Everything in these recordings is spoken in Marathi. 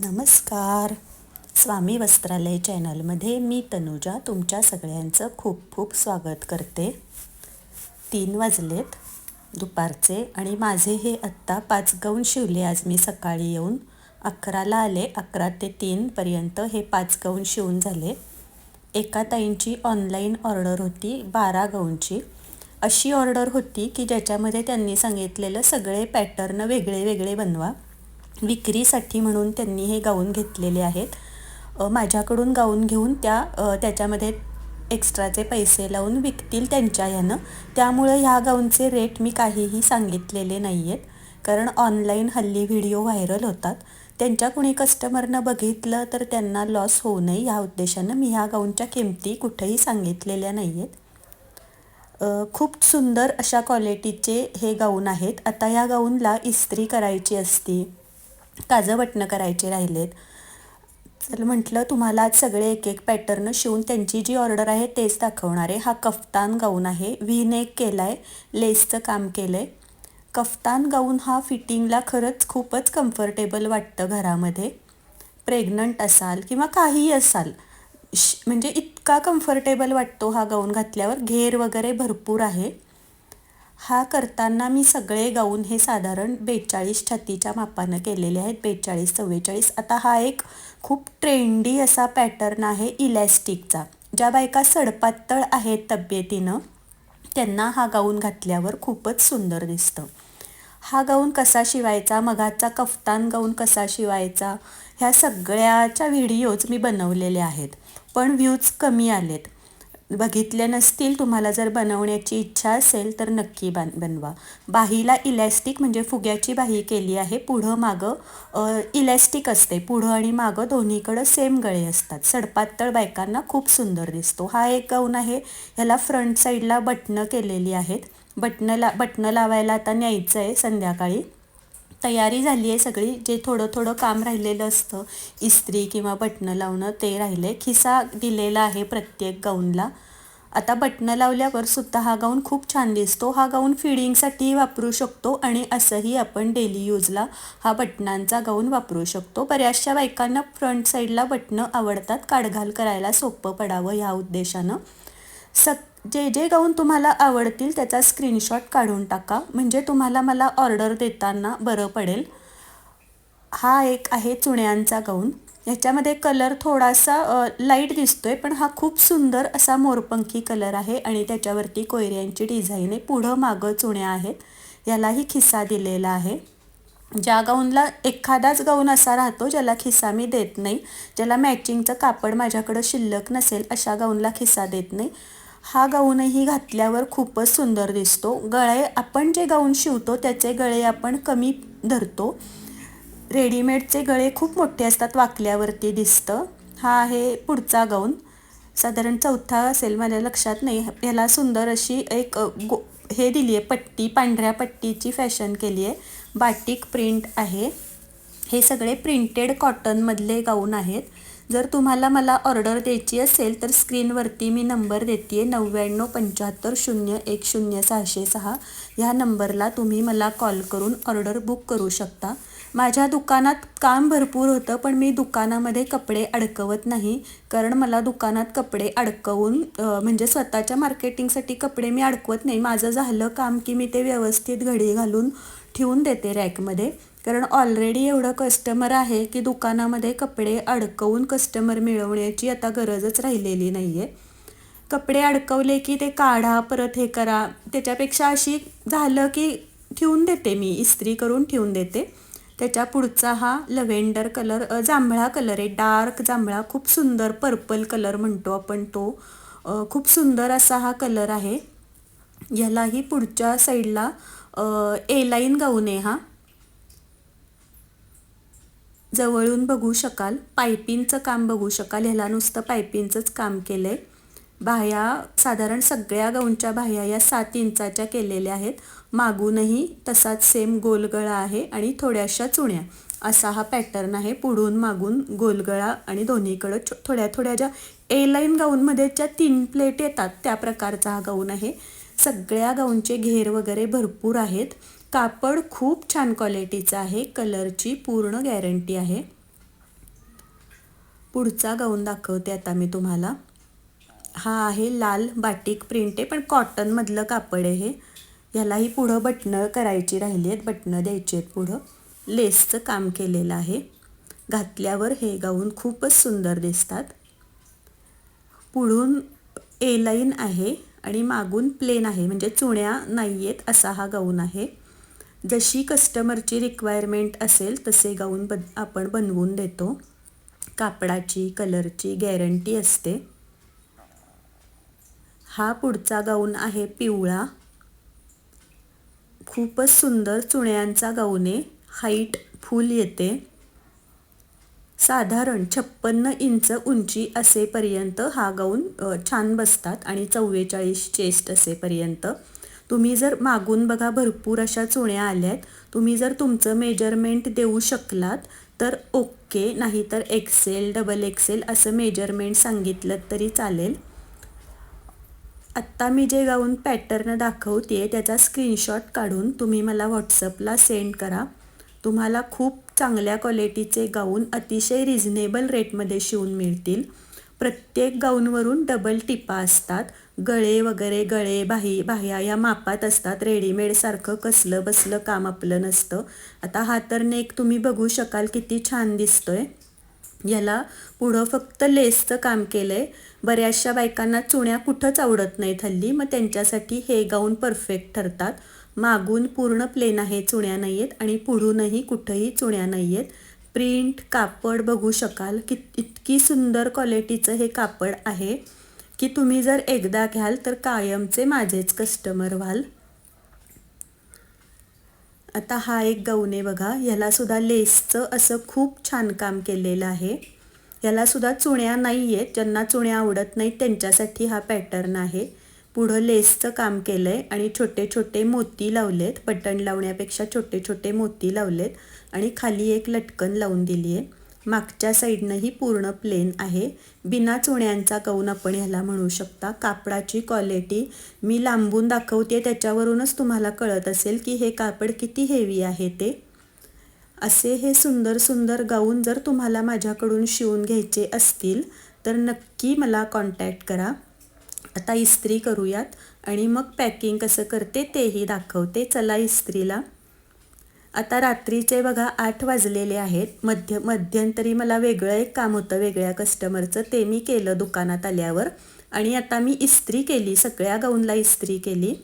नमस्कार. स्वामी वस्त्रालय चॅनलमध्ये मी तनुजा तुमच्या सगळ्यांचं खूप खूप स्वागत करते. तीन वाजलेत दुपारचे आणि माझे हे आत्ता पाच गाऊन शिवले आज मी सकाळी येऊन. अकराला आले अकरा ते तीनपर्यंत हे पाच गाऊन शिवून झाले. एका ताईंची ऑनलाईन ऑर्डर होती बारा गाऊनची अशी ऑर्डर होती की ज्याच्यामध्ये त्यांनी सांगितलेलं सगळे पॅटर्न वेगळे वेगळे बनवा. विक्रीसाठी म्हणून त्यांनी हे गाऊन घेतलेले आहेत. माझ्याकडून गाऊन घेऊन त्या त्याच्यामध्ये एक्स्ट्राचे पैसे लावून विकतील त्यांच्या ह्यानं. त्यामुळं ह्या गाऊनचे रेट मी काहीही सांगितलेले नाही आहेत कारण ऑनलाईन हल्ली व्हिडिओ व्हायरल होतात. त्यांच्या कुणी कस्टमरनं बघितलं तर त्यांना लॉस होऊ नये ह्या उद्देशानं मी ह्या गाऊनच्या किमती कुठेही सांगितलेल्या नाही आहेत खूप सुंदर अशा क्वालिटीचे हे गाऊन आहेत. आता ह्या गाऊनला इस्त्री करायची असती. ताजं बटणं करायचे राहिलेत. तर म्हटलं तुम्हाला आज सगळे एक एक पॅटर्न शिवून त्यांची जी ऑर्डर आहे तेच दाखवणार आहे. हा कफ्तान गाऊन आहे. व्हीनेक केला आहे लेसचं काम केलं आहे कफ्तान गाऊन हा फिटिंगला खरंच खूपच कम्फर्टेबल वाटतं घरामध्ये. प्रेग्नंट असाल किंवा काहीही असाल म्हणजे इतका कम्फर्टेबल वाटतो हा गाऊन घातल्यावर. घेर वगैरे भरपूर आहे. हा करताना मी सगळे गाऊन हे साधारण बेचाळीस छतीच्या मापानं केलेले आहेत बेचाळीस चव्वेचाळीस. आता हा एक खूप ट्रेंडी असा पॅटर्न आहे इलॅस्टिकचा ज्या बायका सडपातळ आहेत तब्येतीनं त्यांना हा गाऊन घातल्यावर खूपच सुंदर दिसतं. हा गाऊन कसा शिवायचा मगाचा कफ्तान गाऊन कसा शिवायचा ह्या सगळ्याच्या व्हिडिओज मी बनवलेले आहेत. पण व्ह्यूज कमी आलेत. बघितले नसतील तुम्हाला जर बनवण्याची इच्छा असेल तर नक्की बन बनवा. बाहीला इलॅस्टिक म्हणजे फुग्याची बाही केली आहे. पुढं मागं इलॅस्टिक असते. पुढं आणि मागं दोन्हीकडं सेम गळे असतात. सडपातळ बायकांना खूप सुंदर दिसतो. हा एक गाऊन आहे. ह्याला फ्रंट साईडला बटणं केलेली आहेत. बटणं ला बटणं लावायला आता न्यायचं आहे संध्याकाळी. तयारी झाली आहे सगळी जे थोडं थोडं काम राहिलेलं असतं इस्त्री किंवा बटणं लावणं ते राहिले. खिसा दिलेला आहे प्रत्येक गाऊनला. आता बटणं लावल्यावर सुद्धा हा गाऊन खूप छान दिसतो. हा गाऊन फिडिंगसाठी वापरू शकतो आणि असंही आपण डेली यूजला हा बटणांचा गाऊन वापरू शकतो. बऱ्याचशा बायकांना फ्रंट साईडला बटणं आवडतात. काढघाल करायला सोपं पडावं ह्या उद्देशानं. सत जे जे गाऊन तुम्हाला आवडतील त्याचा स्क्रीनशॉट काढून टाका. म्हणजे तुम्हाला मला ऑर्डर देताना बरं पडेल. हा एक आहे चुण्यांचा गाऊन. ह्याच्यामध्ये कलर थोडासा लाइट दिसतोय पण हा खूप सुंदर असा मोरपंखी कलर आहे आणि त्याच्यावरती कोयऱ्यांची डिझाईन आहे. पुढं मागं चुण्या आहेत. यालाही खिस्सा दिलेला आहे. ज्या गाऊनला एखादाच गाऊन असा राहतो ज्याला खिस्सा मी देत नाही ज्याला मॅचिंगचं कापड माझ्याकडं शिल्लक नसेल अशा गाऊनला खिस्सा देत नाही. हा गाऊनही घातल्यावर खूपच सुंदर दिसतो. गळे आपण जे गाऊन शिवतो त्याचे गळे आपण कमी धरतो. रेडीमेडचे गळे खूप मोठे असतात वाकल्यावरती दिसतं. हा आहे पुढचा गाऊन. साधारण चौथा असेल माझ्या लक्षात नाही. ह्याला सुंदर अशी एक गो हे दिली आहे पट्टी पांढऱ्या पट्टीची फॅशन केली आहे बाटिक प्रिंट आहे. हे सगळे प्रिंटेड कॉटनमधले गाऊन आहेत. जर तुम्हाला मला ऑर्डर द्यायची असेल तर स्क्रीनवरती मी नंबर देते आहे नव्याण्णव पंच्याहत्तर शून्य एक शून्य सहाशे सहा. ह्या नंबरला तुम्ही मला कॉल करून ऑर्डर बुक करू शकता. माझ्या दुकानात काम भरपूर होतं पण मी दुकानामध्ये कपडे अडकवत नाही. कारण मला दुकानात कपडे अडकवून म्हणजे स्वतःच्या मार्केटिंगसाठी कपडे मी अडकवत नाही. माझं झालं काम की मी ते व्यवस्थित घडी घालून ठेवून देते रॅकमध्ये. कारण ऑलरेडी एवढं कस्टमर आहे की दुकानामध्ये कपडे अडकवून कस्टमर मिळवण्याची आता गरजच राहिलेली नाही आहे कपडे अडकवले की ते काढा परत हे करा. त्याच्यापेक्षा अशी झालं की ठेवून देते मी इस्त्री करून ठेवून देते. त्याच्या पुढचा हा लव्हेंडर कलर जांभळा कलर आहे. डार्क जांभळा खूप सुंदर पर्पल कलर म्हणतो आपण तो. खूप सुंदर असा हा कलर आहे. ह्यालाही पुढच्या साईडला ए लाईन गाऊन आहे हा. जवळून बघू शकाल पायपिंगचं काम बघू शकाल ह्याला नुसतं पायपिंगचंच काम केलं आहे बाह्या साधारण सगळ्या गाऊनच्या बाह्या या सात इंचाच्या केलेल्या आहेत. मागूनही तसाच सेम गोलगळा आहे आणि थोड्याशा चुण्या. असा हा पॅटर्न आहे पुढून मागून गोलगळा आणि दोन्हीकडं थोड्या थोड्या ज्या ए लाईन गाऊनमध्ये ज्या तीन प्लेट येतात त्या प्रकारचा हा गाऊन आहे. सगळ्या गाऊनचे घेर वगैरे भरपूर आहेत. कापड खूप छान क्वालिटीचं आहे. कलरची पूर्ण गॅरंटी आहे. पुढचा गाऊन दाखवते आता मी तुम्हाला. हा आहे लाल बाटिक प्रिंट आहे पण कॉटनमधलं कापड आहे हे. ह्यालाही पुढं बटणं करायची राहिली आहेत बटणं द्यायची आहेत पुढं. लेसचं काम केलेलं आहे. घातल्यावर हे गाऊन खूपच सुंदर दिसतात. पुढून ए लाईन आहे आणि मागून प्लेन आहे म्हणजे चुण्या नाही आहेत असा हा गाऊन आहे. जशी कस्टमरची रिक्वायरमेंट असेल तसे गाऊन बद आपण बनवून देतो. कापडाची कलरची गॅरंटी असते. हा पुढचा गाऊन आहे पिवळा. खूपच सुंदर चुण्यांचा गाऊने आहे. हाईट फुल येते. साधारण छप्पन्न इंच उंची असेपर्यंत हा गाऊन छान बसतात आणि चव्वेचाळीस चेस्ट असेपर्यंत. तुम्ही जर मागून बघा भरपूर अशा चुण्या आल्या आहेत तुम्ही जर तुमचं मेजरमेंट देऊ शकलात तर ओके. नाहीतर एक्सेल डबल एक्सेल असं मेजरमेंट सांगितलं तरी चालेल. आत्ता मी जे गाऊन पॅटर्न दाखवते त्याचा स्क्रीनशॉट काढून तुम्ही मला व्हॉट्सअपला सेंड करा. तुम्हाला खूप चांगल्या क्वालिटीचे गाऊन अतिशय रिझनेबल रेटमध्ये शिवून मिळतील. प्रत्येक गाऊनवरून डबल टिपा असतात. गळे वगैरे गळे बाही बाह्या या मापात असतात. रेडीमेडसारखं कसलं बसलं काम आपलं नसतं. आता हा तर नेक तुम्ही बघू शकाल किती छान दिसतोय. याला पुढं फक्त लेसचं काम केलं आहे बऱ्याचशा बायकांना चुण्या कुठंच आवडत नाहीत हल्ली. मग त्यांच्यासाठी हे गाऊन परफेक्ट ठरतात. मागून पूर्ण प्लेन आहे चुण्या नाही आहेत आणि पुढूनही कुठंही चुण्या नाही आहेत प्रिंट कापड बघू शकाल. की इतकी सुंदर क्वालिटीचं हे कापड आहे की तुम्ही जर एकदा घ्याल तर कायमचे माझेच कस्टमर व्हाल. आता हा एक गवने बघा. ह्यालासुद्धा लेसचं असं खूप छान काम केलेलं आहे. यालासुद्धा चुण्या नाही आहेत ज्यांना चुण्या आवडत नाहीत त्यांच्यासाठी हा पॅटर्न आहे. पुढं लेसचं काम केलं आहे आणि छोटे छोटे मोती लावलेत बटन लावण्यापेक्षा छोटे छोटे मोती लावलेत आणि खाली एक लटकन लावून दिली आहे मागच्या साईडनंही पूर्ण प्लेन आहे. बिना चुण्यांचा गाऊन आपण ह्याला म्हणू शकता. कापडाची क्वालिटी मी लांबून दाखवते त्याच्यावरूनच तुम्हाला कळत असेल की हे कापड किती हेवी आहे ते. असे हे सुंदर सुंदर गाऊन जर तुम्हाला माझ्याकडून शिवून घ्यायचे असतील तर नक्की मला कॉन्टॅक्ट करा. आता इस्त्री करूयात. आणि मग पॅकिंग कसं करते तेही दाखवते. चला इस्त्रीला. आता रात्रीचे बघा आठ वाजलेले आहेत. मध्य मध्यंतरी मला वेगळं एक काम होतं वेगळ्या कस्टमरचं ते मी केलं दुकानात आल्यावर. आणि आता मी इस्त्री केली सगळ्या गाऊनला इस्त्री केली.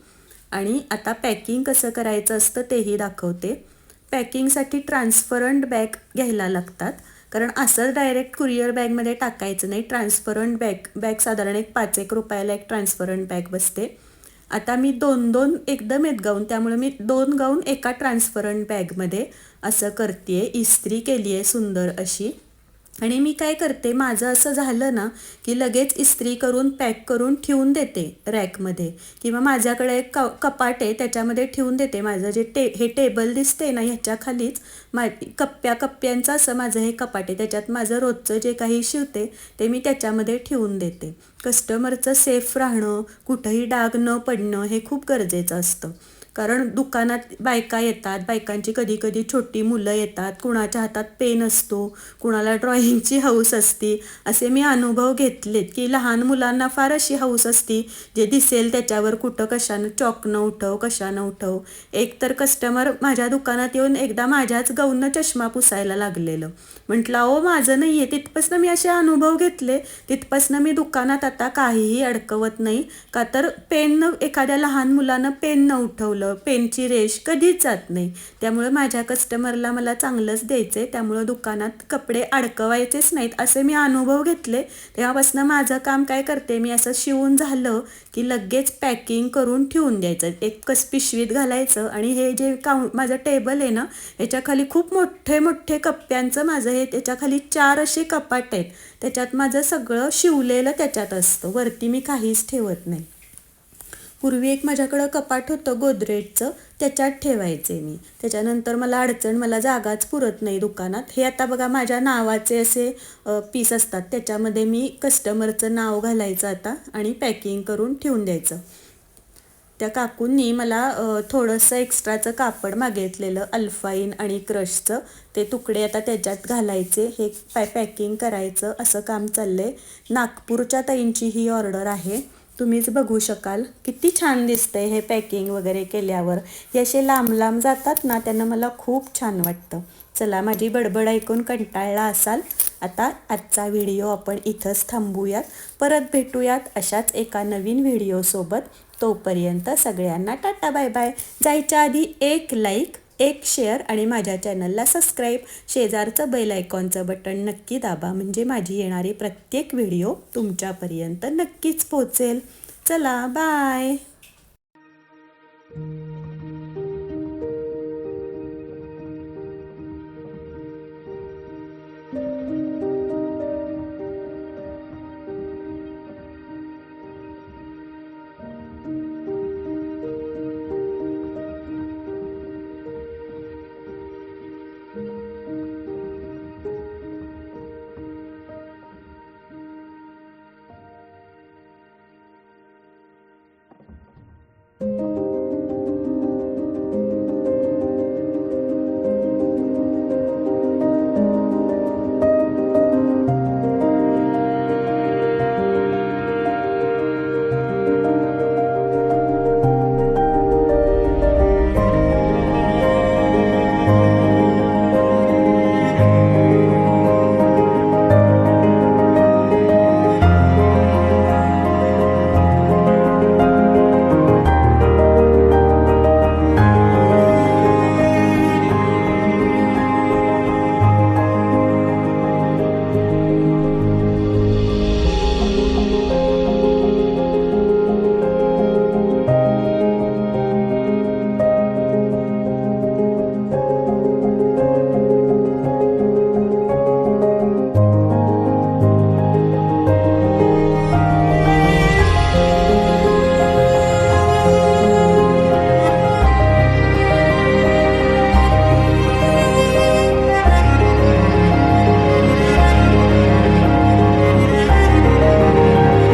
आणि आता पॅकिंग कसं करायचं असतं तेही दाखवते. पॅकिंगसाठी ट्रान्सपरंट बॅग घ्यायला लागतात. कारण असं डायरेक्ट कुरिअर बॅगमध्ये टाकायचं नाही. ट्रान्सपरंट बॅग बॅग साधारण एक पाच एक रुपयाला एक ट्रान्सपरंट बॅग बसते. आता मी दोन दोन एकदम येत गाऊन त्यामुळे मी दोन गाऊन एका ट्रान्सपरंट बॅगमध्ये असं करते आहे इस्त्री केली आहे सुंदर अशी. आणि मी काय करते माझं असं झालं ना की लगेच इस्त्री करून पॅक करून ठेवून देते रॅकमध्ये. किंवा माझ्याकडे एक क कपाट आहे त्याच्यामध्ये ठेवून देते माझं जे टे हे टेबल दिसते ना ह्याच्याखालीच मा कप्प्या कप्प्यांचं असं माझं हे कपाट आहे. त्याच्यात माझं रोजचं जे काही शिवते ते मी त्याच्यामध्ये ठेवून देते. कस्टमरचं सेफ राहणं कुठंही डाग न पडणं हे खूप गरजेचं असतं. कारण दुकानात बायका येतात बायकांची कधी कधी छोटी मुलं येतात कुणाच्या हातात पेन असतो कुणाला ड्रॉइंगची हौस असती असे मी अनुभव घेतलेत की लहान मुलांना फार अशी हौस असती जे दिसेल त्याच्यावर कुठं कशानं चॉकनं उठव कशानं उठव. एक तर कस्टमर माझ्या दुकानात येऊन एकदा माझ्याच गौनं चष्मा पुसायला लागलेलं. म्हटलं ओ माझं नाही आहे तिथपासनं मी असे अनुभव घेतले. तिथपासनं मी दुकानात आता काहीही अडकवत नाही. का तर पेननं एखाद्या लहान मुलानं पेननं उठवलं चांगलं पेनची रेश कधीच जात नाही. त्यामुळे माझ्या कस्टमरला मला चांगलंच द्यायचं आहे त्यामुळं दुकानात कपडे अडकवायचेच नाहीत असे मी अनुभव घेतले. तेव्हापासून माझं काम काय करते मी असं शिवून झालं की लगेच पॅकिंग करून ठेवून द्यायचं. एक कस पिशवीत घालायचं आणि हे जे काउं माझं टेबल आहे ना याच्याखाली खूप मोठे मोठे कप्प्यांचं माझं हे त्याच्याखाली चार असे कपाट आहेत. त्याच्यात माझं सगळं शिवलेलं त्याच्यात असतं. वरती मी काहीच ठेवत नाही. पूर्वी एक माझ्याकडं कपाट होतं गोदरेजचं त्याच्यात ठेवायचे मी. त्याच्यानंतर मला अडचण मला जागाच पुरत नाही दुकानात. हे आता बघा माझ्या नावाचे असे पीस असतात. त्याच्यामध्ये मी कस्टमरचं नाव घालायचं आता आणि पॅकिंग करून ठेवून द्यायचं. त्या काकूंनी मला थोडंसं एक्स्ट्राचं कापड मागितलेलं अल्फाईन आणि क्रशचं ते तुकडे आता त्याच्यात घालायचे. हे पॅ पॅकिंग करायचं. असं काम चाललं आहे नागपूरच्या ताईंची ही ऑर्डर आहे. तुम्हीच बघू शकाल किती छान दिसतंय हे पॅकिंग वगैरे केल्यावर. हे असे लांब लांब जातात ना त्यांना मला खूप छान वाटतं. चला माझी बडबड ऐकून कंटाळला असाल. आता आजचा व्हिडिओ आपण इथंच थांबूयात. परत भेटूयात अशाच एका नवीन व्हिडिओसोबत तोपर्यंत सगळ्यांना टाटा बाय बाय. जायच्या आधी एक लाईक एक शेअर आणि माझ्या चॅनलला सबस्क्राईब शेजारचं बेल आयकॉनचं बटन नक्की दाबा. म्हणजे माझी येणारी प्रत्येक व्हिडिओ तुमच्यापर्यंत नक्कीच पोहोचेल. चला बाय